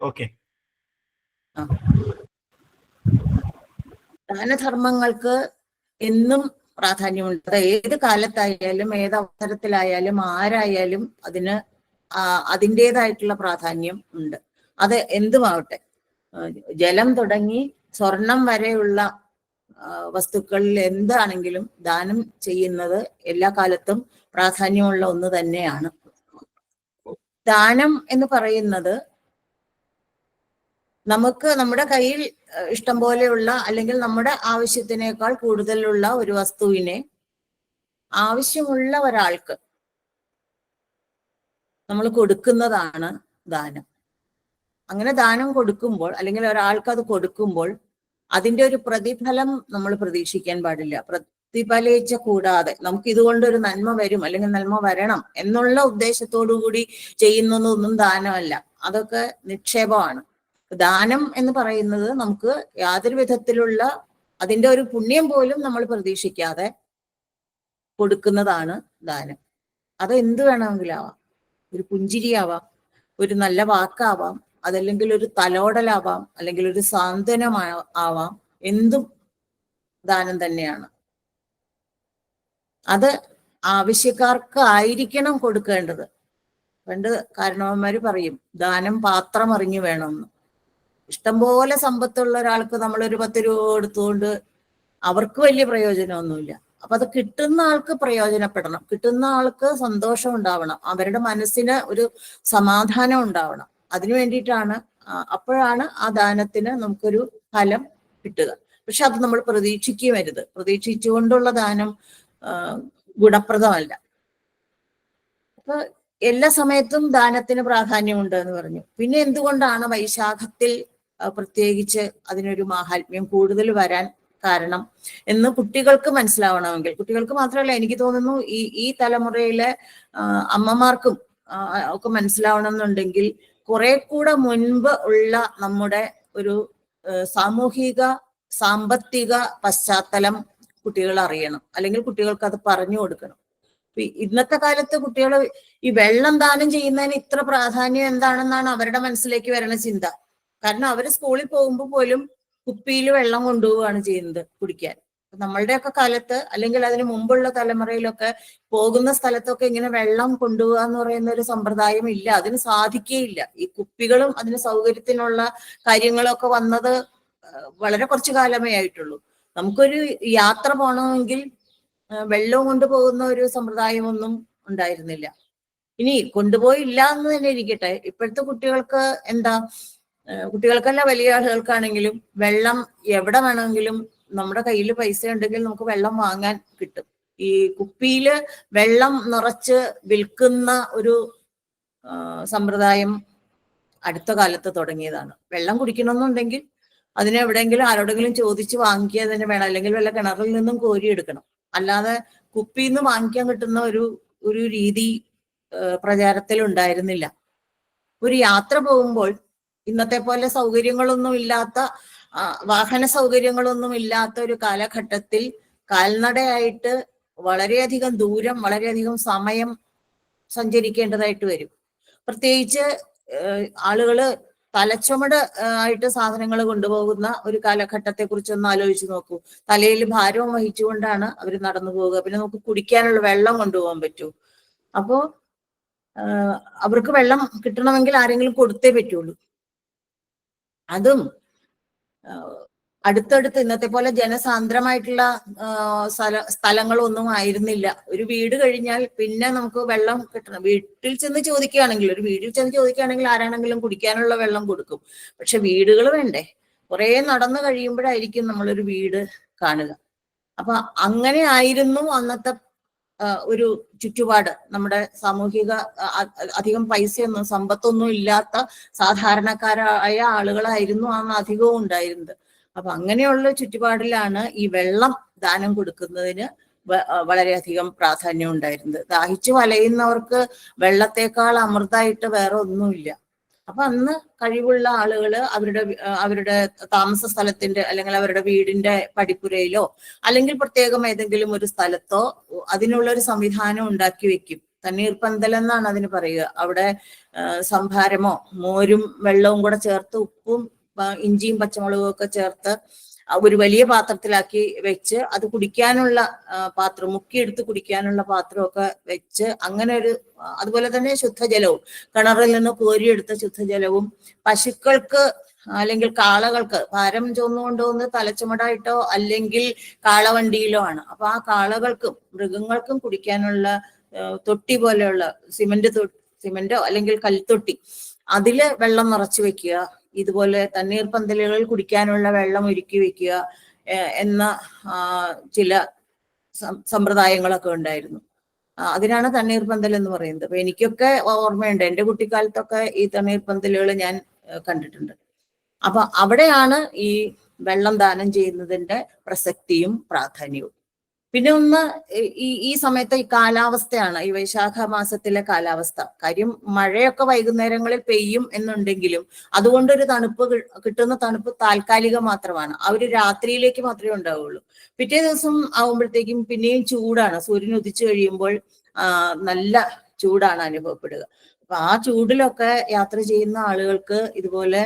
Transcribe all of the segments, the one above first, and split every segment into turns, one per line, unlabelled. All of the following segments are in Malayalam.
ഓക്കെ.
ദാനധർമ്മങ്ങൾക്ക് എന്നും പ്രാധാന്യമുണ്ട്. ഏത് കാലത്തായാലും ഏത് അവസരത്തിലായാലും ആരായാലും അതിന് അതിന്റെതായിട്ടുള്ള പ്രാധാന്യം ഉണ്ട്. അത് എന്തുമാവട്ടെ? ജലം തുടങ്ങി സ്വർണം വരെയുള്ള വസ്തുക്കളിൽ എന്താണെങ്കിലും ദാനം ചെയ്യുന്നത് എല്ലാ കാലത്തും പ്രാധാന്യമുള്ള ഒന്ന് തന്നെയാണ്. ദാനം എന്ന് പറയുന്നത് നമുക്ക് നമ്മുടെ കയ്യിൽ ഇഷ്ടം പോലെയുള്ള അല്ലെങ്കിൽ നമ്മുടെ ആവശ്യത്തിനേക്കാൾ കൂടുതലുള്ള ഒരു വസ്തുവിനെ ആവശ്യമുള്ള ഒരാൾക്ക് നമ്മൾ കൊടുക്കുന്നതാണ് ദാനം. അങ്ങനെ ദാനം കൊടുക്കുമ്പോൾ അല്ലെങ്കിൽ ഒരാൾക്ക് അത് കൊടുക്കുമ്പോൾ അതിന്റെ ഒരു പ്രതിഫലം നമ്മൾ പ്രതീക്ഷിക്കാൻ പാടില്ല. പ്രതിഫലിച്ച കൂടാതെ നമുക്ക് ഇതുകൊണ്ട് ഒരു നന്മ വരും അല്ലെങ്കിൽ നന്മ വരണം എന്നുള്ള ഉദ്ദേശത്തോടു കൂടി ചെയ്യുന്നതൊന്നും ദാനമല്ല. അതൊക്കെ നിക്ഷേപമാണ്. ദാനം എന്ന് പറയുന്നത് നമുക്ക് യാതൊരു വിധത്തിലുള്ള അതിന്റെ ഒരു പുണ്യം പോലും നമ്മൾ പ്രതീക്ഷിക്കാതെ കൊടുക്കുന്നതാണ് ദാനം. അത് എന്ത് വേണമെങ്കിലാവാം. ഒരു പുഞ്ചിരിയാവാം ഒരു നല്ല വാക്കാവാം അതല്ലെങ്കിൽ ഒരു തലോടലാവാം അല്ലെങ്കിൽ ഒരു സാന്ത്വനമാവാം എന്തും ദാനം തന്നെയാണ്. അത് ആവശ്യക്കാർക്ക് ആയിരിക്കണം കൊടുക്കേണ്ടത്. പണ്ട് കാരണവന്മാര് പറയും ദാനം പാത്രം അറിഞ്ഞു വേണമെന്ന് ഇഷ്ടംപോലെ സമ്പത്തുള്ള ഒരാൾക്ക് നമ്മളൊരു പത്ത് രൂപ കൊടുത്തുകൊണ്ട് അവർക്ക് വലിയ പ്രയോജനമൊന്നുമില്ല. അപ്പൊ അത് കിട്ടുന്ന ആൾക്ക് പ്രയോജനപ്പെടണം. കിട്ടുന്ന ആൾക്ക് സന്തോഷം ഉണ്ടാവണം. അവരുടെ മനസ്സിന് ഒരു സമാധാനം ഉണ്ടാവണം. അതിനു വേണ്ടിയിട്ടാണ് അപ്പോഴാണ് ആ ദാനത്തിന് നമുക്കൊരു ഫലം കിട്ടുക. പക്ഷെ അത് നമ്മൾ പ്രതീക്ഷിക്കുകയും വരുത് പ്രതീക്ഷിച്ചുകൊണ്ടുള്ള ദാനം ഗുണപ്രദമല്ല. അപ്പൊ എല്ലാ സമയത്തും ദാനത്തിന് പ്രാധാന്യമുണ്ട് എന്ന് പറഞ്ഞു. പിന്നെ എന്തുകൊണ്ടാണ് വൈശാഖത്തിൽ പ്രത്യേകിച്ച് അതിനൊരു മാഹാത്മ്യം കൂടുതൽ വരാൻ കാരണം. എന്ന് കുട്ടികൾക്ക് മനസ്സിലാവണമെങ്കിൽ കുട്ടികൾക്ക് മാത്രമല്ല എനിക്ക് തോന്നുന്നു ഈ ഈ തലമുറയിലെ അമ്മമാർക്കും ഒക്കെ മനസ്സിലാവണം എന്നുണ്ടെങ്കിൽ കുറെ കൂടെ മുൻപ് ഉള്ള നമ്മുടെ ഒരു സാമൂഹിക സാമ്പത്തിക പശ്ചാത്തലം കുട്ടികൾ അറിയണം. അല്ലെങ്കിൽ കുട്ടികൾക്ക് അത് പറഞ്ഞു കൊടുക്കണം. ഇന്നത്തെ കാലത്ത് കുട്ടികൾ ഈ വെള്ളം ദാനം ചെയ്യുന്നതിന് ഇത്ര പ്രാധാന്യം എന്താണെന്നാണ് അവരുടെ മനസ്സിലേക്ക് വരുന്ന ചിന്ത. കാരണം അവർ സ്കൂളിൽ പോകുമ്പോൾ പോലും കുപ്പിയിൽ വെള്ളം കൊണ്ടുപോവുകയാണ് ചെയ്യുന്നത് കുടിക്കാൻ. നമ്മളുടെയൊക്കെ കാലത്ത് അല്ലെങ്കിൽ അതിന് മുമ്പുള്ള തലമുറയിലൊക്കെ പോകുന്ന സ്ഥലത്തൊക്കെ ഇങ്ങനെ വെള്ളം കൊണ്ടുപോകുക എന്ന് പറയുന്ന ഒരു സമ്പ്രദായം ഇല്ല. അതിന് സാധിക്കുകയില്ല ഈ കുപ്പികളും അതിന് സൗകര്യത്തിനുള്ള കാര്യങ്ങളൊക്കെ വന്നത് വളരെ കുറച്ചു കാലമേ ആയിട്ടുള്ളൂ. നമുക്കൊരു യാത്ര പോകണമെങ്കിൽ വെള്ളം വെള്ളവും കൊണ്ടുപോകുന്ന ഒരു സമ്പ്രദായമൊന്നും ഉണ്ടായിരുന്നില്ല. ഇനി കൊണ്ടുപോയില്ല എന്ന് തന്നെ ഇരിക്കട്ടെ. ഇപ്പോഴത്തെ കുട്ടികൾക്ക് എന്താ കുട്ടികൾക്കല്ല വലിയ ആളുകൾക്കാണെങ്കിലും വെള്ളം എവിടെ വേണമെങ്കിലും നമ്മുടെ കയ്യിൽ പൈസ ഉണ്ടെങ്കിൽ നമുക്ക് വെള്ളം വാങ്ങാൻ കിട്ടും. ഈ കുപ്പിയിൽ വെള്ളം നിറച്ച് വിൽക്കുന്ന ഒരു സമ്പ്രദായം അടുത്ത കാലത്ത് തുടങ്ങിയതാണ്. വെള്ളം കുടിക്കണമെന്നുണ്ടെങ്കിൽ അതിനെ എവിടെയെങ്കിലും ആരോടെങ്കിലും ചോദിച്ച് വാങ്ങിക്കുക തന്നെ വേണം. അല്ലെങ്കിൽ വല്ല കിണറിൽ നിന്നും കോരിയെടുക്കണം അല്ലാതെ കുപ്പിയിൽ നിന്ന് വാങ്ങിക്കാൻ കിട്ടുന്ന ഒരു ഒരു രീതി പ്രചാരത്തിൽ ഉണ്ടായിരുന്നില്ല ഒരു യാത്ര പോകുമ്പോൾ ഇന്നത്തെ പോലെ സൗകര്യങ്ങളൊന്നും ഇല്ലാത്ത വാഹന സൗകര്യങ്ങളൊന്നും ഇല്ലാത്ത ഒരു കാലഘട്ടത്തിൽ കാൽനടയായിട്ട് വളരെയധികം ദൂരം വളരെയധികം സമയം സഞ്ചരിക്കേണ്ടതായിട്ട് വരും. പ്രത്യേകിച്ച് ആളുകൾ തലച്ചുമട് ആയിട്ട് സാധനങ്ങൾ കൊണ്ടുപോകുന്ന ഒരു കാലഘട്ടത്തെ കുറിച്ച് ഒന്ന് ആലോചിച്ച് നോക്കൂ. തലയിൽ ഭാരവും വഹിച്ചുകൊണ്ടാണ് അവർ നടന്നു പോവുക. പിന്നെ നമുക്ക് കുടിക്കാനുള്ള വെള്ളം കൊണ്ടുപോകാൻ പറ്റൂ. അപ്പോ അവർക്ക് വെള്ളം കിട്ടണമെങ്കിൽ ആരെങ്കിലും കൊടുത്തേ പറ്റുള്ളൂ. അതും അടുത്തടുത്ത് ഇന്നത്തെ പോലെ ജനസാന്ദ്രമായിട്ടുള്ള സ്ഥല സ്ഥലങ്ങളൊന്നും ആയിരുന്നില്ല. ഒരു വീട് കഴിഞ്ഞാൽ പിന്നെ നമുക്ക് വെള്ളം കിട്ടണം. വീട്ടിൽ ചെന്ന് ചോദിക്കുകയാണെങ്കിൽ ഒരു വീട്ടിൽ ചെന്ന് ചോദിക്കുകയാണെങ്കിൽ ആരാണെങ്കിലും കുടിക്കാനുള്ള വെള്ളം കൊടുക്കും. പക്ഷെ വീടുകൾ വേണ്ടേ? കുറെ നടന്നു കഴിയുമ്പോഴായിരിക്കും നമ്മളൊരു വീട് കാണുക. അപ്പൊ അങ്ങനെ ആയിരുന്നു അന്നത്തെ ഒരു ചുറ്റുപാട്. നമ്മുടെ സാമൂഹിക അധികം പൈസയൊന്നും സമ്പത്തൊന്നും ഇല്ലാത്ത സാധാരണക്കാരായ ആളുകളായിരുന്നു അന്ന് അധികവും ഉണ്ടായിരുന്നത്. അപ്പൊ അങ്ങനെയുള്ള ചുറ്റുപാടിലാണ് ഈ വെള്ളം ദാനം കൊടുക്കുന്നതിന് വളരെയധികം പ്രാധാന്യം ഉണ്ടായിരുന്നത്. ദാഹിച്ചു വലയുന്നവർക്ക് വെള്ളത്തേക്കാൾ അമൃതായിട്ട് വേറെ ഒന്നുമില്ല. അപ്പൊ അന്ന് കഴിവുള്ള ആളുകൾ അവരുടെ അവരുടെ താമസ സ്ഥലത്തിന്റെ അല്ലെങ്കിൽ അവരുടെ വീടിന്റെ പടിപ്പുരയിലോ അല്ലെങ്കിൽ പ്രത്യേകം ഏതെങ്കിലും ഒരു സ്ഥലത്തോ അതിനുള്ള ഒരു സംവിധാനം ഉണ്ടാക്കി വെക്കും. തണ്ണീർപ്പന്തൽ എന്നാണ് അതിന് പറയുക. അവിടെ സംഭാരമോ മോരും വെള്ളവും കൂടെ ചേർത്ത് ഉപ്പും ഇഞ്ചിയും പച്ചമുളകും ഒക്കെ ചേർത്ത് ഒരു വലിയ പാത്രത്തിലാക്കി വെച്ച് അത് കുടിക്കാനുള്ള പാത്രം മുക്കിയെടുത്ത് കുടിക്കാനുള്ള പാത്രമൊക്കെ വെച്ച് അങ്ങനെ ഒരു അതുപോലെ തന്നെ ശുദ്ധജലവും. കിണറിൽ നിന്ന് കോരിയെടുത്ത ശുദ്ധജലവും പശുക്കൾക്ക് അല്ലെങ്കിൽ കാളകൾക്ക് ഭാരം ചുമന്നുകൊണ്ടുവന്ന് തലച്ചുമടായിട്ടോ അല്ലെങ്കിൽ കാളവണ്ടിയിലോ ആണ്. അപ്പൊ ആ കാളകൾക്കും മൃഗങ്ങൾക്കും കുടിക്കാനുള്ള തൊട്ടി പോലെയുള്ള സിമന്റ് സിമന്റോ അല്ലെങ്കിൽ കൽത്തൊട്ടി അതിൽ വെള്ളം നിറച്ചു വെക്കുക. ഇതുപോലെ തണ്ണീർ പന്തലുകളിൽ കുടിക്കാനുള്ള വെള്ളം ഒരുക്കി വെക്കുക എന്ന ചില സമ്പ്രദായങ്ങളൊക്കെ ഉണ്ടായിരുന്നു. അതിനാണ് തണ്ണീർ പന്തൽ എന്ന് പറയുന്നത്. അപ്പൊ എനിക്കൊക്കെ ഓർമ്മയുണ്ട്. എന്റെ കുട്ടിക്കാലത്തൊക്കെ ഈ തണ്ണീർ പന്തലുകൾ ഞാൻ കണ്ടിട്ടുണ്ട്. അപ്പൊ അവിടെയാണ് ഈ വെള്ളം ദാനം ചെയ്യുന്നതിന്റെ പ്രസക്തിയും പ്രാധാന്യവും. പിന്നെ ഒന്ന് ഈ- ഈ സമയത്തെ ഈ കാലാവസ്ഥയാണ് ഈ വൈശാഖ മാസത്തിലെ കാലാവസ്ഥ. കാര്യം മഴയൊക്കെ വൈകുന്നേരങ്ങളിൽ പെയ്യും എന്നുണ്ടെങ്കിലും അതുകൊണ്ടൊരു തണുപ്പ് കിട്ടുന്ന തണുപ്പ് താൽക്കാലികം മാത്രമാണ്. ആ ഒരു രാത്രിയിലേക്ക് മാത്രമേ ഉണ്ടാവുള്ളൂ. പിറ്റേ ദിവസം ആവുമ്പോഴത്തേക്കും പിന്നെയും ചൂടാണ്. സൂര്യൻ ഉദിച്ചു കഴിയുമ്പോൾ നല്ല ചൂടാണ് അനുഭവപ്പെടുക. അപ്പൊ ആ ചൂടിലൊക്കെ യാത്ര ചെയ്യുന്ന ആളുകൾക്ക് ഇതുപോലെ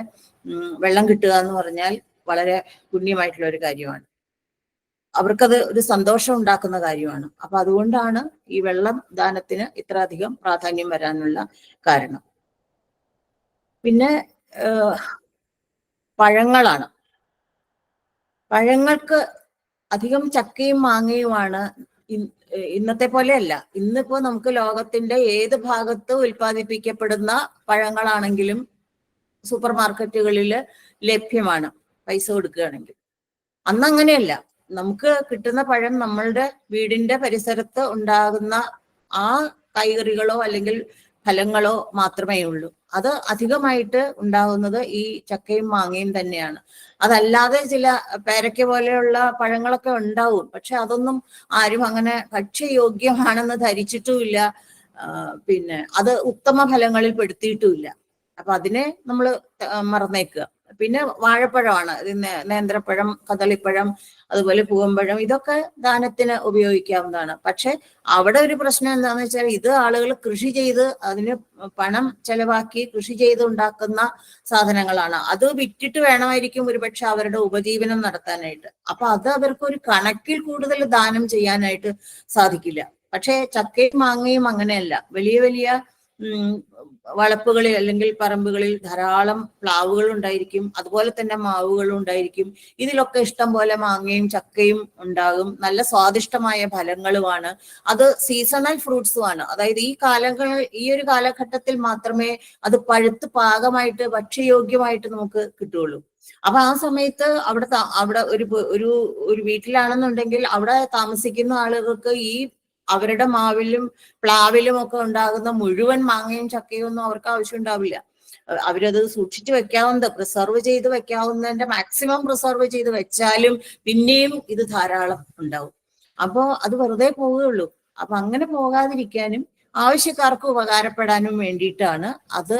വെള്ളം കിട്ടുക എന്ന് പറഞ്ഞാൽ വളരെ പുണ്യമായിട്ടുള്ള ഒരു കാര്യമാണ്. അവർക്കത് ഒരു സന്തോഷം ഉണ്ടാക്കുന്ന കാര്യമാണ്. അപ്പൊ അതുകൊണ്ടാണ് ഈ വെള്ളം ദാനത്തിന് ഇത്ര അധികം പ്രാധാന്യം വരാനുള്ള കാരണം. പിന്നെ പഴങ്ങളാണ്. പഴങ്ങൾക്ക് അധികം ചക്കയും മാങ്ങയുമാണ് ഇന്നത്തെ പോലെ ഇന്നത്തെ പോലെയല്ല. ഇന്നിപ്പോ നമുക്ക് ലോകത്തിന്റെ ഏത് ഭാഗത്ത് ഉൽപ്പാദിപ്പിക്കപ്പെടുന്ന പഴങ്ങളാണെങ്കിലും സൂപ്പർ മാർക്കറ്റുകളിൽ ലഭ്യമാണ് പൈസ കൊടുക്കുകയാണെങ്കിൽ. അന്ന് അങ്ങനെയല്ല നമുക്ക് കിട്ടുന്ന പഴം നമ്മളുടെ വീടിന്റെ പരിസരത്ത് ഉണ്ടാകുന്ന ആ കായ്കറികളോ അല്ലെങ്കിൽ ഫലങ്ങളോ മാത്രമേ ഉള്ളൂ. അത് അധികമായിട്ട് ഉണ്ടാകുന്നത് ഈ ചക്കയും മാങ്ങയും തന്നെയാണ്. അതല്ലാതെ ചില പേരയ്ക്ക പോലെയുള്ള പഴങ്ങളൊക്കെ ഉണ്ടാവും. പക്ഷെ അതൊന്നും ആരും അങ്ങനെ ഭക്ഷ്യയോഗ്യമാണെന്ന് ധരിച്ചിട്ടുമില്ല. പിന്നെ അത് ഉത്തമ ഫലങ്ങളിൽ പെടുത്തിയിട്ടുമില്ല. അപ്പൊ അതിനെ നമ്മൾ മറന്നേക്കുക. പിന്നെ വാഴപ്പഴമാണ്. നേന്ത്രപ്പഴം കദളിപ്പഴം അതുപോലെ പൂവമ്പഴം ഇതൊക്കെ ദാനത്തിന് ഉപയോഗിക്കാവുന്നതാണ്. പക്ഷെ അവിടെ ഒരു പ്രശ്നം എന്താണെന്ന് വെച്ചാൽ ഇത് ആളുകൾ കൃഷി ചെയ്ത് അതിന് പണം ചെലവാക്കി കൃഷി ചെയ്ത് ഉണ്ടാക്കുന്ന സാധനങ്ങളാണ്. അത് വിറ്റിട്ട് വേണമായിരിക്കും ഒരുപക്ഷെ അവരുടെ ഉപജീവനം നടത്താനായിട്ട്. അപ്പൊ അത് അവർക്ക് ഒരു കണക്കിൽ കൂടുതൽ ദാനം ചെയ്യാനായിട്ട് സാധിക്കില്ല. പക്ഷേ ചക്കയും മാങ്ങയും അങ്ങനെയല്ല. വലിയ വലിയ വളപ്പുകളിൽ അല്ലെങ്കിൽ പറമ്പുകളിൽ ധാരാളം പ്ലാവുകൾ ഉണ്ടായിരിക്കും. അതുപോലെ തന്നെ മാവുകൾ ഉണ്ടായിരിക്കും. ഇതിലൊക്കെ ഇഷ്ടം പോലെ മാങ്ങയും ചക്കയും ഉണ്ടാകും. നല്ല സ്വാദിഷ്ടമായ ഫലങ്ങളുമാണ്. അത് സീസണൽ ഫ്രൂട്ട്സുമാണ് അതായത് ഈ കാലങ്ങൾ ഈ ഒരു കാലഘട്ടത്തിൽ മാത്രമേ അത് പഴുത്ത് പാകമായിട്ട് ഭക്ഷ്യയോഗ്യമായിട്ട് നമുക്ക് കിട്ടുകയുള്ളൂ. അപ്പൊ ആ സമയത്ത് അവിടെ അവിടെ ഒരു ഒരു ഒരു വീട്ടിലാണെന്നുണ്ടെങ്കിൽ അവിടെ താമസിക്കുന്ന ആളുകൾക്ക് ഈ അവരുടെ മാവിലും പ്ലാവിലും ഒക്കെ ഉണ്ടാകുന്ന മുഴുവൻ മാങ്ങയും ചക്കയും ഒന്നും അവർക്ക് ആവശ്യം ഉണ്ടാവില്ല. അവരത് സൂക്ഷിച്ചു വെക്കാവുന്നത് പ്രിസർവ് ചെയ്ത് വെക്കാവുന്നതിന്റെ മാക്സിമം പ്രിസർവ് ചെയ്ത് വെച്ചാലും പിന്നെയും ഇത് ധാരാളം ഉണ്ടാവും. അപ്പോ അത് വെറുതെ പോവുകയുള്ളൂ. അപ്പൊ അങ്ങനെ പോകാതിരിക്കാനും ആവശ്യക്കാർക്ക് ഉപകാരപ്പെടാനും വേണ്ടിയിട്ടാണ് അത്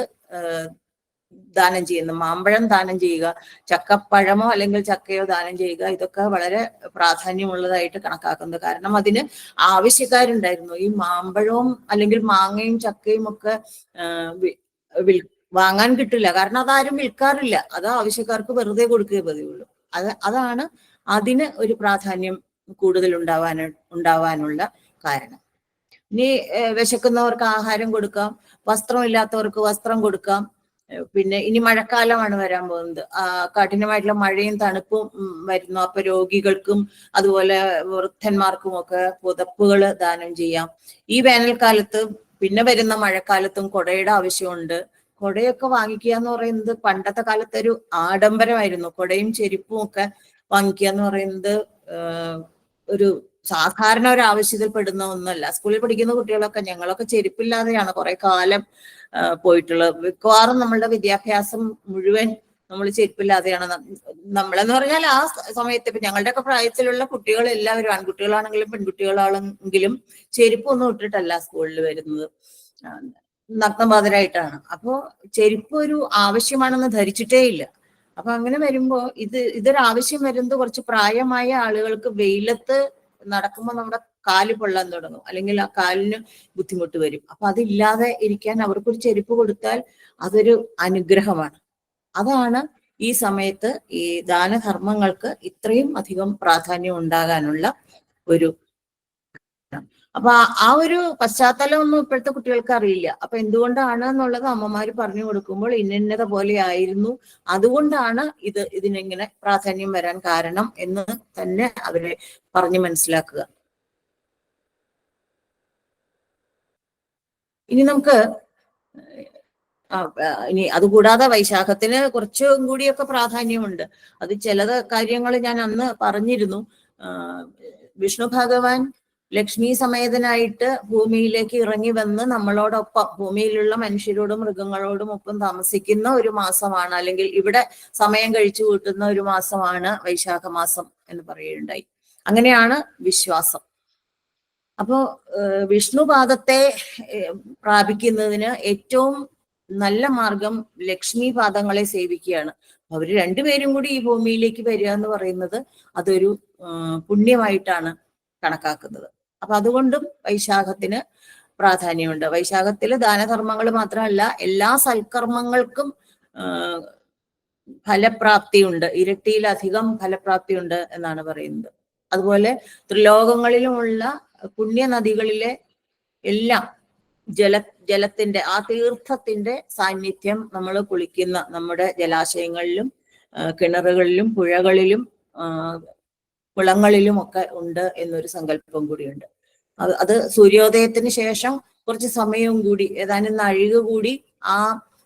ദാനം ചെയ്യുന്നത് മാമ്പഴം ദാനം ചെയ്യുക ചക്കപ്പഴമോ അല്ലെങ്കിൽ ചക്കയോ ദാനം ചെയ്യുക ഇതൊക്കെ വളരെ പ്രാധാന്യമുള്ളതായിട്ട് കണക്കാക്കുന്നത് കാരണം അതിന് ആവശ്യക്കാരുണ്ടായിരുന്നു. ഈ മാമ്പഴവും അല്ലെങ്കിൽ മാങ്ങയും ചക്കയും ഒക്കെ വാങ്ങാൻ കിട്ടില്ല. കാരണം അതാരും വിൽക്കാറില്ല. അത് ആവശ്യക്കാർക്ക് വെറുതെ കൊടുക്കുകയേ പതിവുള്ളൂ. അത് അതാണ് അതിന് ഒരു പ്രാധാന്യം കൂടുതൽ ഉണ്ടാവാൻ ഉണ്ടാവാനുള്ള കാരണം. ഇനി വിശക്കുന്നവർക്ക് ആഹാരം കൊടുക്കാം. വസ്ത്രമില്ലാത്തവർക്ക് വസ്ത്രം കൊടുക്കാം. പിന്നെ ഇനി മഴക്കാലമാണ് വരാൻ പോകുന്നത്. കഠിനമായിട്ടുള്ള മഴയും തണുപ്പും വരുന്നു. അപ്പൊ രോഗികൾക്കും അതുപോലെ വൃദ്ധന്മാർക്കും ഒക്കെ പുതപ്പുകൾ ദാനം ചെയ്യാം. ഈ വേനൽക്കാലത്ത് പിന്നെ വരുന്ന മഴക്കാലത്തും കുടയുടെ ആവശ്യമുണ്ട്. കുടയൊക്കെ വാങ്ങിക്കുക എന്ന് പറയുന്നത് പണ്ടത്തെ കാലത്തെ ഒരു ആഡംബരമായിരുന്നു. കുടയും ചെരുപ്പും ഒക്കെ വാങ്ങിക്കുക എന്ന് പറയുന്നത് ഒരു സാധാരണ ഒരു ആവശ്യത്തിൽ പെടുന്ന ഒന്നല്ല. സ്കൂളിൽ പഠിക്കുന്ന കുട്ടികളൊക്കെ ഞങ്ങളൊക്കെ ചെരുപ്പില്ലാതെയാണ് കുറെ കാലം പോയിട്ടുള്ളത്. മിക്കവാറും നമ്മളുടെ വിദ്യാഭ്യാസം മുഴുവൻ നമ്മൾ ചെരുപ്പില്ലാതെയാണ്. നമ്മളെന്ന് പറഞ്ഞാൽ ആ സമയത്ത് ഇപ്പൊ ഞങ്ങളുടെ ഒക്കെ പ്രായത്തിലുള്ള കുട്ടികൾ എല്ലാവരും ആൺകുട്ടികളാണെങ്കിലും പെൺകുട്ടികളാണെങ്കിലും ചെരുപ്പൊന്നും ഇട്ടിട്ടല്ല സ്കൂളിൽ വരുന്നത്. നഗ്നബാധരായിട്ടാണ്. അപ്പോൾ അപ്പോ ചെരുപ്പ് ഒരു ആവശ്യമാണെന്ന് ധരിച്ചിട്ടേ ഇല്ല. അപ്പൊ അങ്ങനെ വരുമ്പോ ഇത് ഇതൊരു ആവശ്യം വരുന്നത് കുറച്ച് പ്രായമായ ആളുകൾക്ക് വെയിലത്ത് നടക്കുമ്പോൾ നമ്മുടെ കാൽ പൊള്ളാൻ തുടങ്ങും. അല്ലെങ്കിൽ ആ കാലിന് ബുദ്ധിമുട്ട് വരും. അപ്പൊ അതില്ലാതെ ഇരിക്കാൻ അവർക്കൊരു ചെരുപ്പ് കൊടുത്താൽ അതൊരു അനുഗ്രഹമാണ്. അതാണ് ഈ സമയത്ത് ഈ ദാനധർമ്മങ്ങൾക്ക് ഇത്രയും അധികം പ്രാധാന്യം ഉണ്ടാകാനുള്ള ഒരു അപ്പൊ ആ- ഒരു പശ്ചാത്തലം ഒന്നും ഇപ്പോഴത്തെ കുട്ടികൾക്ക് അറിയില്ല. അപ്പൊ എന്തുകൊണ്ടാണ് എന്നുള്ളത് അമ്മമാര് പറഞ്ഞു കൊടുക്കുമ്പോൾ ഇന്നിന്നത പോലെ ആയിരുന്നു. അതുകൊണ്ടാണ് ഇത് ഇതിനിങ്ങനെ പ്രാധാന്യം വരാൻ കാരണം എന്ന് തന്നെ അവരെ പറഞ്ഞു മനസ്സിലാക്കുക. ഇനി നമുക്ക് ഇനി അതുകൂടാതെ വൈശാഖത്തിന് കുറച്ചും കൂടിയൊക്കെ പ്രാധാന്യമുണ്ട്. അത് ചില കാര്യങ്ങൾ ഞാൻ അന്ന് പറഞ്ഞിരുന്നു. വിഷ്ണു ഭഗവാൻ ലക്ഷ്മി സമേതനായിട്ട് ഭൂമിയിലേക്ക് ഇറങ്ങി വന്ന് നമ്മളോടൊപ്പം ഭൂമിയിലുള്ള മനുഷ്യരോടും മൃഗങ്ങളോടും ഒപ്പം താമസിക്കുന്ന ഒരു മാസമാണ് അല്ലെങ്കിൽ ഇവിടെ സമയം കഴിച്ചു കൂട്ടുന്ന ഒരു മാസമാണ് വൈശാഖ മാസം എന്ന് പറയുകയുണ്ടായി. അങ്ങനെയാണ് വിശ്വാസം. അപ്പോ വിഷ്ണുപാദത്തെ പ്രാപിക്കുന്നതിന് ഏറ്റവും നല്ല മാർഗം ലക്ഷ്മി പാദങ്ങളെ സേവിക്കുകയാണ്. അവർ രണ്ടുപേരും കൂടി ഈ ഭൂമിയിലേക്ക് വരിക എന്ന് പറയുന്നത് അതൊരു പുണ്യമായിട്ടാണ് കണക്കാക്കുന്നത്. അപ്പൊ അതുകൊണ്ടും വൈശാഖത്തിന് പ്രാധാന്യമുണ്ട്. വൈശാഖത്തിൽ ദാനധർമ്മങ്ങൾ മാത്രമല്ല എല്ലാ സൽക്കർമ്മങ്ങൾക്കും ഫലപ്രാപ്തിയുണ്ട്. ഇരട്ടിയിലധികം ഫലപ്രാപ്തിയുണ്ട് എന്നാണ് പറയുന്നത്. അതുപോലെ ത്രിലോകങ്ങളിലുമുള്ള പുണ്യനദികളിലെ എല്ലാം ജല ജലത്തിന്റെ ആ തീർത്ഥത്തിന്റെ സാന്നിധ്യം നമ്മൾ കുളിക്കുന്ന നമ്മുടെ ജലാശയങ്ങളിലും കിണറുകളിലും പുഴകളിലും കുളങ്ങളിലും ഒക്കെ ഉണ്ട് എന്നൊരു സങ്കല്പം കൂടിയുണ്ട്. അത് സൂര്യോദയത്തിന് ശേഷം കുറച്ച് സമയവും കൂടി ഏതാനും നഴുക കൂടി ആ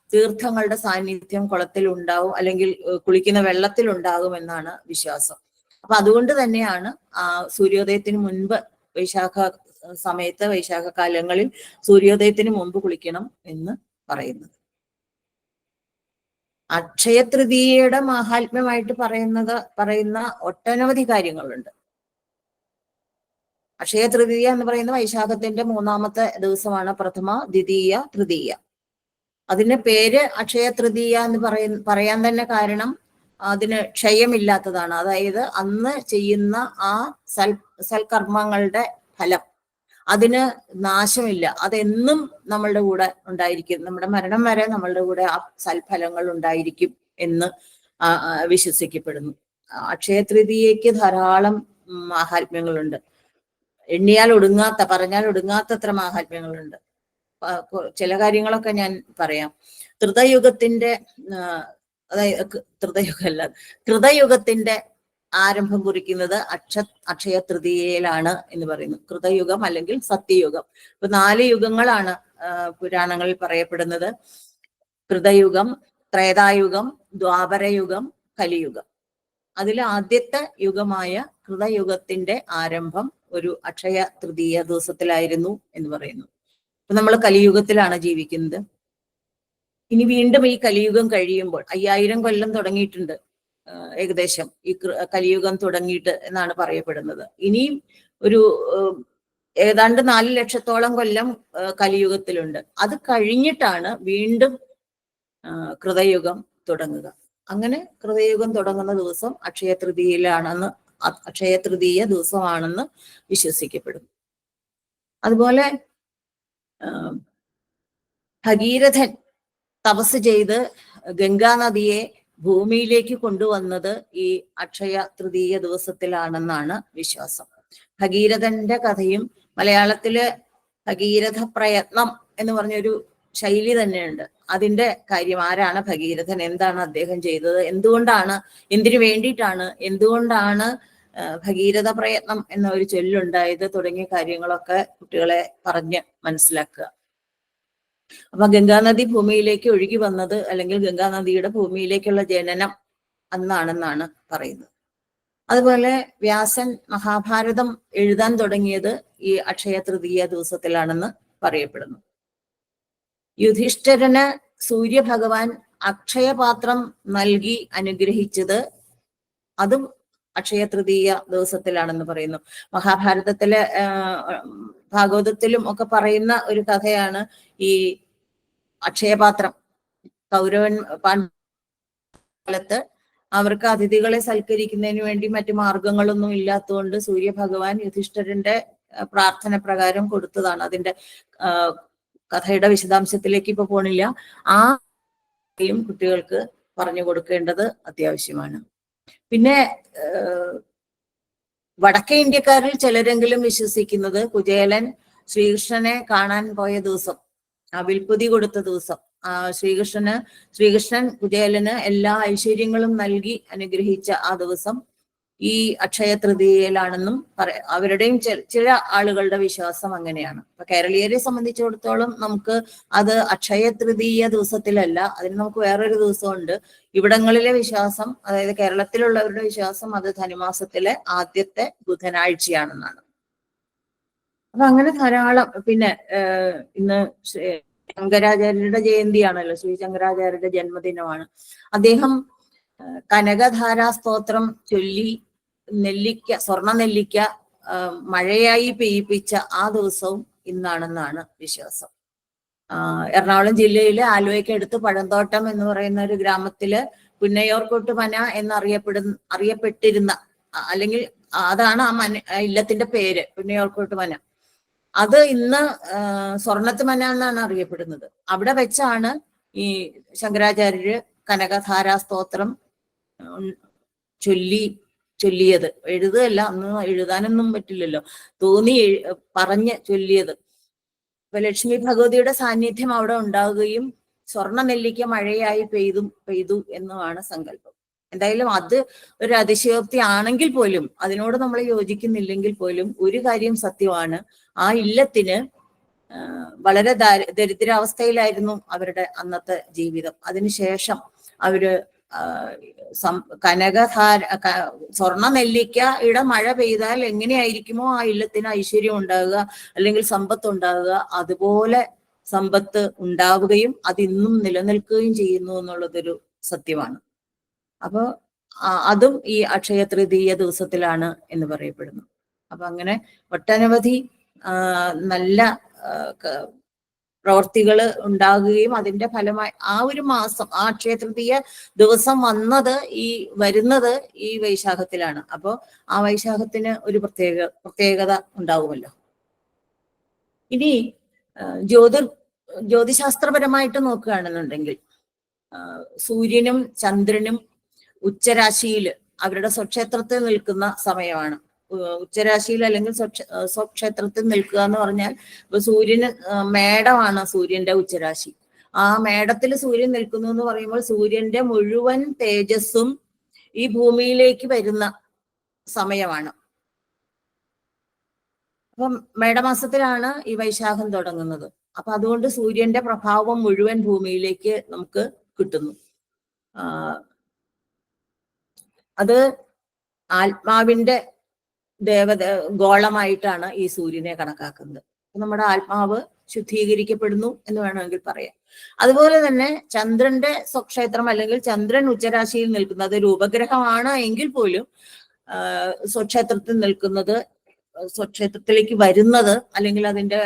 തീർത്ഥങ്ങളുടെ സാന്നിധ്യം കുളത്തിൽ ഉണ്ടാവും അല്ലെങ്കിൽ കുളിക്കുന്ന വെള്ളത്തിൽ ഉണ്ടാകും എന്നാണ് വിശ്വാസം. അപ്പൊ അതുകൊണ്ട് തന്നെയാണ് ആ സൂര്യോദയത്തിന് മുൻപ് വൈശാഖ സമയത്ത് വൈശാഖ കാലങ്ങളിൽ സൂര്യോദയത്തിന് മുമ്പ് കുളിക്കണം എന്ന് പറയുന്നത്. അക്ഷയ തൃതീയയുടെ മഹാത്മ്യമായിട്ട് പറയുന്നത് പറയുന്ന ഒട്ടനവധി കാര്യങ്ങളുണ്ട്. അക്ഷയ തൃതീയ എന്ന് പറയുന്ന വൈശാഖത്തിന്റെ മൂന്നാമത്തെ ദിവസമാണ് പ്രഥമ ദ്വിതീയ തൃതീയ. അതിന്റെ പേര് അക്ഷയ തൃതീയ എന്ന് പറയ പറയാൻ തന്നെ കാരണം അതിന് ക്ഷയമില്ലാത്തതാണ്. അതായത് അന്ന് ചെയ്യുന്ന ആ സൽ സൽക്കർമ്മങ്ങളുടെ ഫലം. അതിന് നാശമില്ല. അതെന്നും നമ്മളുടെ കൂടെ ഉണ്ടായിരിക്കും. നമ്മുടെ മരണം വരെ നമ്മളുടെ കൂടെ ആ സൽഫലങ്ങൾ ഉണ്ടായിരിക്കും എന്ന് വിശ്വസിക്കപ്പെടുന്നു. അക്ഷയ തൃതീയക്ക് ധാരാളം മാഹാത്മ്യങ്ങളുണ്ട്. എണ്ണിയാൽ ഒടുങ്ങാത്ത പറഞ്ഞാൽ ഒടുങ്ങാത്തത്ര മാഹാത്മ്യങ്ങളുണ്ട്. ചില കാര്യങ്ങളൊക്കെ ഞാൻ പറയാം. ത്രിതയുഗത്തിന്റെ അതായത് അല്ല കൃതയുഗത്തിന്റെ ആരംഭം കുറിക്കുന്നത് അക്ഷ അക്ഷയ തൃതീയയിലാണ് എന്ന് പറയുന്നു. കൃതയുഗം അല്ലെങ്കിൽ സത്യയുഗം. ഇപ്പൊ നാല് യുഗങ്ങളാണ് പുരാണങ്ങളിൽ പറയപ്പെടുന്നത്. കൃതയുഗം ത്രേതായുഗം ദ്വാപരയുഗം കലിയുഗം. അതിൽ ആദ്യത്തെ യുഗമായ കൃതയുഗത്തിന്റെ ആരംഭം ഒരു അക്ഷയ തൃതീയ ദിവസത്തിലായിരുന്നു എന്ന് പറയുന്നു. അപ്പൊ നമ്മൾ കലിയുഗത്തിലാണ് ജീവിക്കുന്നത്. ഇനി വീണ്ടും ഈ കലിയുഗം കഴിയുമ്പോൾ അയ്യായിരം കൊല്ലം തുടങ്ങിയിട്ടുണ്ട് ഏകദേശം ഈ കലിയുഗം തുടങ്ങിയിട്ട് എന്നാണ് പറയപ്പെടുന്നത്. ഇനിയും ഒരു ഏതാണ്ട് നാല് ലക്ഷത്തോളം കൊല്ലം കലിയുഗത്തിലുണ്ട്. അത് കഴിഞ്ഞിട്ടാണ് വീണ്ടും കൃതയുഗം തുടങ്ങുക. അങ്ങനെ കൃതയുഗം തുടങ്ങുന്ന ദിവസം അക്ഷയ തൃതീയയിലാണെന്ന് അ- അക്ഷയ തൃതീയ ദിവസമാണെന്ന് വിശ്വസിക്കപ്പെടുന്നു. അതുപോലെ ഭഗീരഥൻ തപസ് ചെയ്ത് ഗംഗാനദിയെ ഭൂമിയിലേക്ക് കൊണ്ടുവന്നത് ഈ അക്ഷയ തൃതീയ ദിവസത്തിലാണെന്നാണ് വിശ്വാസം. ഭഗീരഥന്റെ കഥയും മലയാളത്തിൽ ഭഗീരഥ പ്രയത്നം എന്ന് പറഞ്ഞൊരു ശൈലി തന്നെയുണ്ട്. അതിന്റെ കാര്യം ആരാണ് ഭഗീരഥൻ? എന്താണ് അദ്ദേഹം ചെയ്തത്? എന്തുകൊണ്ടാണ്? എന്തിനു വേണ്ടിയിട്ടാണ്? എന്തുകൊണ്ടാണ് ഭഗീരഥ പ്രയത്നം എന്ന ഒരു ചൊല്ലുണ്ടായത്? തുടങ്ങിയ കാര്യങ്ങളൊക്കെ കുട്ടികളെ പറഞ്ഞ് മനസ്സിലാക്കുക. അപ്പൊ ഗംഗാനദി ഭൂമിയിലേക്ക് ഒഴുകി വന്നത് അല്ലെങ്കിൽ ഗംഗാനദിയുടെ ഭൂമിയിലേക്കുള്ള ജനനം അന്നാണെന്നാണ് പറയുന്നത്. അതുപോലെ വ്യാസൻ മഹാഭാരതം എഴുതാൻ തുടങ്ങിയത് ഈ അക്ഷയ തൃതീയ ദിവസത്തിലാണെന്ന് പറയപ്പെടുന്നു. യുധിഷ്ഠിരന് സൂര്യഭഗവാൻ അക്ഷയപാത്രം നൽകി അനുഗ്രഹിച്ചത് അതും അക്ഷയ തൃതീയ ദിവസത്തിലാണെന്ന് പറയുന്നു. മഹാഭാരതത്തിലെ ഭാഗവതത്തിലും ഒക്കെ പറയുന്ന ഒരു കഥയാണ് ഈ അക്ഷയപാത്രം. കൗരവൻ കാലത്ത് അവർക്ക് അതിഥികളെ സൽക്കരിക്കുന്നതിന് വേണ്ടി മറ്റു മാർഗങ്ങളൊന്നും ഇല്ലാത്തതുകൊണ്ട് സൂര്യഭഗവാൻ യുധിഷ്ഠരന്റെ പ്രാർത്ഥന പ്രകാരം കൊടുത്തതാണ്. അതിന്റെ കഥയുടെ വിശദാംശത്തിലേക്ക് ഇപ്പൊ പോണില്ല. ആ കുട്ടികൾക്ക് പറഞ്ഞു കൊടുക്കേണ്ടത് അത്യാവശ്യമാണ്. പിന്നെ വടക്കേ ഇന്ത്യക്കാരിൽ ചിലരെങ്കിലും വിശ്വസിക്കുന്നത് കുചേലൻ ശ്രീകൃഷ്ണനെ കാണാൻ പോയ ദിവസം ആ വിൽപ്പുതി കൊടുത്ത ദിവസം ആ ശ്രീകൃഷ്ണന് ശ്രീകൃഷ്ണൻ കുചേലന് എല്ലാ ഐശ്വര്യങ്ങളും നൽകി അനുഗ്രഹിച്ച ആ ദിവസം ഈ അക്ഷയ തൃതീയയിലാണെന്നും പറ അവരുടെയും ചില ആളുകളുടെ വിശ്വാസം അങ്ങനെയാണ്. അപ്പൊ കേരളീയരെ സംബന്ധിച്ചിടത്തോളം നമുക്ക് അത് അക്ഷയ തൃതീയ ദിവസത്തിലല്ല അതിന് നമുക്ക് വേറൊരു ദിവസമുണ്ട്. ഇവിടങ്ങളിലെ വിശ്വാസം അതായത് കേരളത്തിലുള്ളവരുടെ വിശ്വാസം അത് ധനുമാസത്തിലെ ആദ്യത്തെ ബുധനാഴ്ചയാണെന്നാണ്. അപ്പൊ അങ്ങനെ ധാരാളം പിന്നെ ഇന്ന് ശങ്കരാചാര്യരുടെ ജയന്തിയാണല്ലോ ശ്രീ ശങ്കരാചാര്യരുടെ ജന്മദിനമാണ്. അദ്ദേഹം കനകധാരാ സ്തോത്രം ചൊല്ലി നെല്ലിക്ക സ്വർണ നെല്ലിക്ക മഴയായി പെയ്യിപ്പിച്ച ആ ദിവസവും ഇന്നാണെന്നാണ് വിശ്വാസം. എറണാകുളം ജില്ലയിലെ ആലുവയ്ക്ക് അടുത്ത് പഴന്തോട്ടം എന്ന് പറയുന്ന ഒരു ഗ്രാമത്തിൽ പുന്നയോർക്കോട്ട് മന എന്നറിയപ്പെടുന്ന അറിയപ്പെട്ടിരുന്ന അല്ലെങ്കിൽ അതാണ് ആ മന ഇല്ലത്തിന്റെ പേര് പുന്നയോർക്കോട്ട് മന അത് ഇന്ന് സ്വർണത്ത് മന എന്നാണ് അറിയപ്പെടുന്നത്. അവിടെ വെച്ചാണ് ഈ ശങ്കരാചാര്യര് കനകധാരാ സ്തോത്രം ചൊല്ലി ചൊല്ലിയത്. എഴുതുകയല്ല അന്ന് എഴുതാനൊന്നും പറ്റില്ലല്ലോ. തോന്നി പറഞ്ഞ് ചൊല്ലിയത്. അപ്പൊ ലക്ഷ്മി ഭഗവതിയുടെ സാന്നിധ്യം അവിടെ ഉണ്ടാവുകയും സ്വർണ നെല്ലിക്ക മഴയായി പെയ്തു പെയ്തു എന്നുമാണ് സങ്കല്പം. എന്തായാലും അത് ഒരു അതിശയോക്തി ആണെങ്കിൽ പോലും അതിനോട് നമ്മൾ യോജിക്കുന്നില്ലെങ്കിൽ പോലും ഒരു കാര്യം സത്യമാണ്. ആ ഇല്ലത്തിന് വളരെ ദാരി- ദരിദ്രാവസ്ഥയിലായിരുന്നു അവരുടെ അന്നത്തെ ജീവിതം. അതിനുശേഷം അവർ കനകധാര സ്വർണ ഇട മഴ പെയ്താൽ എങ്ങനെയായിരിക്കുമോ ആ ഇല്ലത്തിന് ഐശ്വര്യം ഉണ്ടാകുക അല്ലെങ്കിൽ സമ്പത്ത് ഉണ്ടാകുക അതുപോലെ സമ്പത്ത് ഉണ്ടാവുകയും അതിന്നും നിലനിൽക്കുകയും ചെയ്യുന്നു എന്നുള്ളതൊരു സത്യമാണ്. അപ്പോൾ അതും ഈ അക്ഷയ തൃതീയ ദിവസത്തിലാണ് എന്ന് പറയപ്പെടുന്നു. അപ്പൊ അങ്ങനെ ഒട്ടനവധി നല്ല പ്രവർത്തികൾ ഉണ്ടാകുകയും അതിന്റെ ഫലമായി ആ ഒരു മാസം ആ അക്ഷയ ദിവസം വന്നത് ഈ വരുന്നത് ഈ വൈശാഖത്തിലാണ്. അപ്പോൾ ആ വൈശാഖത്തിന് ഒരു പ്രത്യേക പ്രത്യേകത ഉണ്ടാകുമല്ലോ ഇനി ജ്യോതിർ ജ്യോതിശാസ്ത്രപരമായിട്ട് നോക്കുകയാണെന്നുണ്ടെങ്കിൽ സൂര്യനും ചന്ദ്രനും ഉച്ചരാശിയിൽ അവരുടെ സ്വക്ഷേത്രത്തിൽ നിൽക്കുന്ന സമയമാണ്. ഉച്ചരാശിയിൽ അല്ലെങ്കിൽ സ്വക്ഷേത്രത്തിൽ നിൽക്കുക എന്ന് പറഞ്ഞാൽ ഇപ്പൊ സൂര്യന് മേടമാണ് സൂര്യന്റെ ഉച്ചരാശി. ആ മേടത്തിൽ സൂര്യൻ നിൽക്കുന്നു എന്ന് പറയുമ്പോൾ സൂര്യന്റെ മുഴുവൻ തേജസ്സും ഈ ഭൂമിയിലേക്ക് വരുന്ന സമയമാണ്. അപ്പം മേടമാസത്തിലാണ് ഈ വൈശാഖം തുടങ്ങുന്നത്. അപ്പൊ അതുകൊണ്ട് സൂര്യന്റെ പ്രഭാവം മുഴുവൻ ഭൂമിയിലേക്ക് നമുക്ക് കിട്ടുന്നു. അത് ആത്മാവിന്റെ ദേവത ഗോളമായിട്ടാണ് ഈ സൂര്യനെ കണക്കാക്കുന്നത്. നമ്മുടെ ആത്മാവ് ശുദ്ധീകരിക്കപ്പെടുന്നു എന്ന് വേണമെങ്കിൽ പറയാം. അതുപോലെ തന്നെ ചന്ദ്രന്റെ സ്വക്ഷേത്രം അല്ലെങ്കിൽ ചന്ദ്രൻ ഉച്ചരാശിയിൽ നിൽക്കുന്നത് ഒരു ഉപഗ്രഹമാണ് എങ്കിൽ പോലും സ്വക്ഷേത്രത്തിൽ നിൽക്കുന്നത് സ്വക്ഷേത്രത്തിലേക്ക് വരുന്നത് അല്ലെങ്കിൽ അതിന്റെ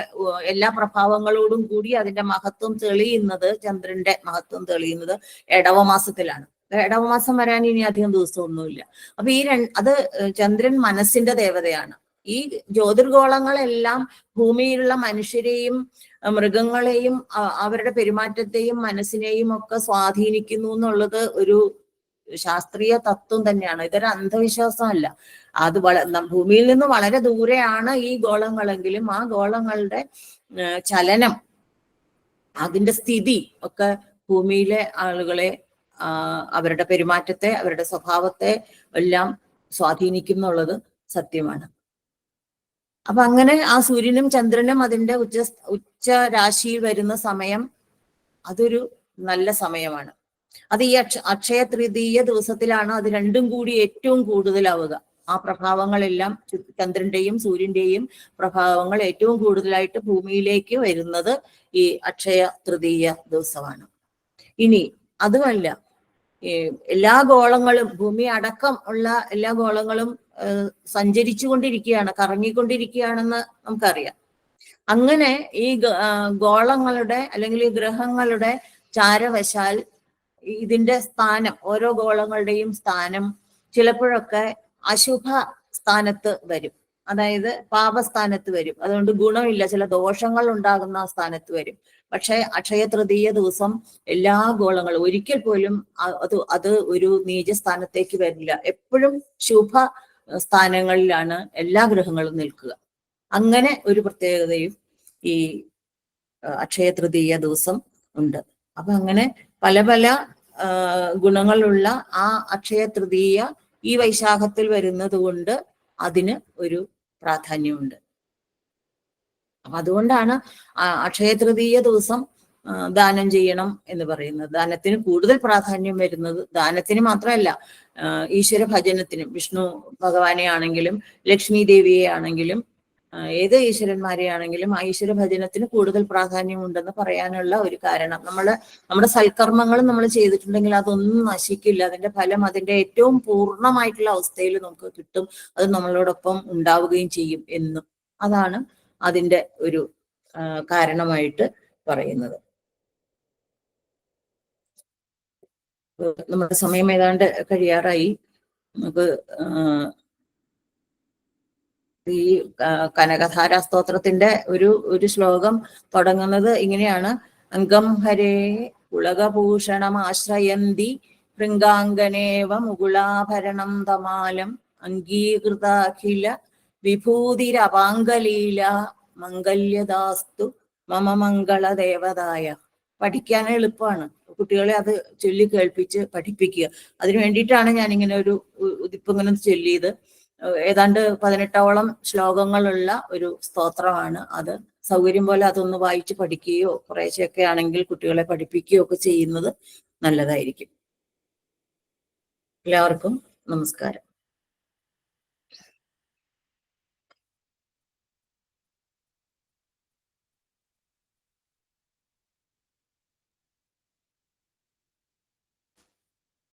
എല്ലാ പ്രഭാവങ്ങളോടും കൂടി അതിന്റെ മഹത്വം തെളിയുന്നത് ചന്ദ്രന്റെ മഹത്വം തെളിയുന്നത് ഇടവമാസത്തിലാണ് ഇടവമാസം വരാൻ ഇനി അധികം ദിവസമൊന്നുമില്ല. അപ്പൊ ഈ അത് ചന്ദ്രൻ മനസ്സിന്റെ ദേവതയാണ്. ഈ ജ്യോതിർഗോളങ്ങളെല്ലാം ഭൂമിയിലുള്ള മനുഷ്യരെയും മൃഗങ്ങളെയും അവരുടെ പെരുമാറ്റത്തെയും മനസ്സിനെയും ഒക്കെ സ്വാധീനിക്കുന്നു എന്നുള്ളത് ഒരു ശാസ്ത്രീയ തത്വം തന്നെയാണ്. ഇതൊരു അന്ധവിശ്വാസമല്ല. അത് ഭൂമിയിൽ നിന്ന് വളരെ ദൂരെയാണ് ഈ ഗോളങ്ങളെങ്കിലും. ആ ഗോളങ്ങളുടെ ചലനം അതിന്റെ സ്ഥിതി ഒക്കെ ഭൂമിയിലെ ആളുകളെ അവരുടെ പെരുമാറ്റത്തെ അവരുടെ സ്വഭാവത്തെ എല്ലാം സ്വാധീനിക്കും എന്നുള്ളത് സത്യമാണ്. അപ്പൊ അങ്ങനെ ആ സൂര്യനും ചന്ദ്രനും അതിന്റെ ഉച്ച ഉച്ച രാശിയിൽ വരുന്ന സമയം അതൊരു നല്ല സമയമാണ്. അത് ഈ അക്ഷ അക്ഷയ തൃതീയ ദിവസത്തിലാണ് അത് രണ്ടും കൂടി ഏറ്റവും കൂടുതലാവുക. ആ പ്രഭാവങ്ങളെല്ലാം ചന്ദ്രന്റെയും സൂര്യന്റെയും പ്രഭാവങ്ങൾ ഏറ്റവും കൂടുതലായിട്ട് ഭൂമിയിലേക്ക് വരുന്നത് ഈ അക്ഷയ തൃതീയ ദിവസമാണ്. ഇനി അതുമല്ല എല്ലാ ഗോളങ്ങളും ഭൂമി അടക്കം ഉള്ള എല്ലാ ഗോളങ്ങളും സഞ്ചരിച്ചു കൊണ്ടിരിക്കുകയാണ് കറങ്ങിക്കൊണ്ടിരിക്കുകയാണെന്ന് നമുക്കറിയാം. അങ്ങനെ ഈ ഗോളങ്ങളുടെ അല്ലെങ്കിൽ ഈ ഗ്രഹങ്ങളുടെ ചാരവശാൽ ഇതിന്റെ സ്ഥാനം ഓരോ ഗോളങ്ങളുടെയും സ്ഥാനം ചിലപ്പോഴൊക്കെ അശുഭ സ്ഥാനത്ത് വരും. അതായത് പാപസ്ഥാനത്ത് വരും. അതുകൊണ്ട് ഗുണമില്ല ചില ദോഷങ്ങൾ ഉണ്ടാകുന്ന ആ സ്ഥാനത്ത് വരും. പക്ഷെ അക്ഷയ തൃതീയ ദിവസം എല്ലാ ഗോളങ്ങളും ഒരിക്കൽ പോലും അത് അത് ഒരു നീചസ്ഥാനത്തേക്ക് വരില്ല. എപ്പോഴും ശുഭ സ്ഥാനങ്ങളിലാണ് എല്ലാ ഗ്രഹങ്ങളും നിൽക്കുക. അങ്ങനെ ഒരു പ്രത്യേകതയും ഈ അക്ഷയ തൃതീയ ദിവസം ഉണ്ട്. അപ്പൊ അങ്ങനെ പല പല ഗുണങ്ങളുള്ള ആ അക്ഷയ തൃതീയ ഈ വൈശാഖത്തിൽ വരുന്നത് കൊണ്ട് അതിന് ഒരു പ്രാധാന്യമുണ്ട്. അപ്പൊ അതുകൊണ്ടാണ് അക്ഷയ തൃതീയ ദിവസം ദാനം ചെയ്യണം എന്ന് പറയുന്നത്. ദാനത്തിന് കൂടുതൽ പ്രാധാന്യം വരുന്നത് ദാനത്തിന് മാത്രമല്ല ഈശ്വര ഭജനത്തിനും വിഷ്ണു ഭഗവാനെ ആണെങ്കിലും ലക്ഷ്മി ദേവിയെ ആണെങ്കിലും ഏത് ഈശ്വരന്മാരെ ആണെങ്കിലും ആ ഈശ്വര ഭജനത്തിന് കൂടുതൽ പ്രാധാന്യമുണ്ടെന്ന് പറയാനുള്ള ഒരു കാരണം. നമ്മൾ നമ്മുടെ സൽക്കർമ്മങ്ങൾ നമ്മൾ ചെയ്തിട്ടുണ്ടെങ്കിൽ അതൊന്നും നശിക്കില്ല. അതിന്റെ ഫലം അതിന്റെ ഏറ്റവും പൂർണമായിട്ടുള്ള അവസ്ഥയിൽ നമുക്ക് കിട്ടും. അത് നമ്മളോടൊപ്പം ഉണ്ടാവുകയും ചെയ്യും എന്നും. അതാണ് അതിന്റെ ഒരു കാരണമായിട്ട് പറയുന്നത്. നമ്മുടെ സമയം ഏതാണ്ട് കഴിയാറായി. നമുക്ക് ഈ കനകധാരാ സ്തോത്രത്തിന്റെ ഒരു ഒരു ശ്ലോകം തുടങ്ങുന്നത് ഇങ്ങനെയാണ്. അംഗം ഹരേ കുളകഭൂഷണമാശ്രയന്തി ശൃംഗാംഗനേവ മുകുളാഭരണം തമാലം അംഗീകൃതാഖില വിഭൂതിരപാങ്കലീല മംഗല്യദാസ്തു മമ മംഗള ദേവതായ പഠിക്കാൻ എളുപ്പമാണ് കുട്ടികളെ അത് ചൊല്ലി കേൾപ്പിച്ച് പഠിപ്പിക്കുക. അതിനു വേണ്ടിയിട്ടാണ് ഞാൻ ഇങ്ങനെ ഒരു ഉ- ഇതിപ്പോ ഇങ്ങനെ ചൊല്ലിയത്. ഏതാണ്ട് പതിനെട്ടോളം ശ്ലോകങ്ങളുള്ള ഒരു സ്തോത്രമാണ് അത്. സൗകര്യം പോലെ അതൊന്ന് വായിച്ച് പഠിക്കുകയോ കുറേശ്ശെയൊക്കെ ആണെങ്കിൽ കുട്ടികളെ പഠിപ്പിക്കുകയോ ഒക്കെ ചെയ്യുന്നത് നല്ലതായിരിക്കും. എല്ലാവർക്കും നമസ്കാരം.